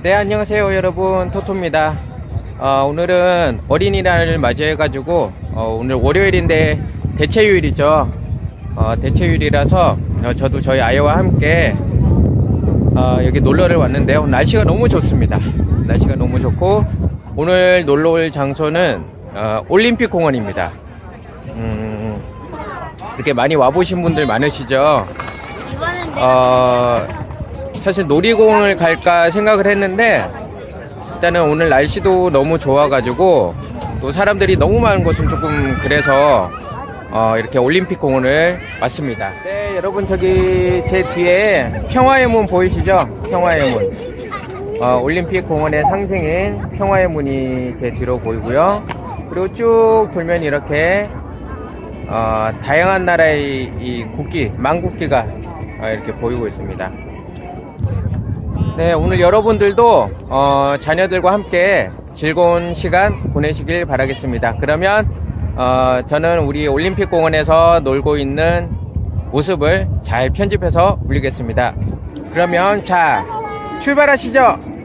네 안녕하세요 여러분. 토토입니다. 어, 오늘은 어린이날을 맞이해 가지고 어, 오늘 월요일인데 대체휴일이죠. 어, 대체휴일이라서 어, 저도 저희 아이와 함께 어, 여기 놀러를 왔는데요. 날씨가 너무 좋습니다. 날씨가 너무 좋고 오늘 놀러 올 장소는 어, 올림픽 공원입니다. 음, 이렇게 많이 와보신 분들 많으시죠? 어, 사실 놀이공원을 갈까 생각을 했는데 일단은 오늘 날씨도 너무 좋아가지고 또 사람들이 너무 많은 곳은 조금 그래서 어, 이렇게 올림픽 공원을 왔습니다. 네, 여러분 저기 제 뒤에 평화의 문 보이시죠? 평화의 문. 어, 올림픽 공원의 상징인 평화의 문이 제 뒤로 보이고요. 그리고 쭉 돌면 이렇게 어, 다양한 나라의 이 국기, 망국기가 어, 이렇게 보이고 있습니다. 네, 오늘 여러분들도 어, 자녀들과 함께 즐거운 시간 보내시길 바라겠습니다. 그러면 어, 저는 우리 올림픽 공원에서 놀고 있는 모습을 잘 편집해서 올리겠습니다. 그러면 자, 출발하시죠.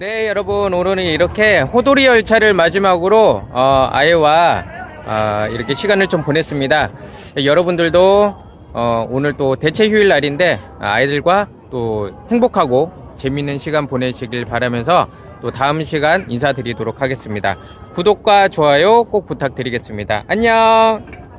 네, 여러분 오늘은 이렇게 호돌이 열차를 마지막으로 어, 아이와 아, 이렇게 시간을 좀 보냈습니다. 여러분들도 어, 오늘 또 대체 휴일 날인데 아이들과 또 행복하고 재밌는 시간 보내시길 바라면서 또 다음 시간 인사드리도록 하겠습니다. 구독과 좋아요 꼭 부탁드리겠습니다. 안녕.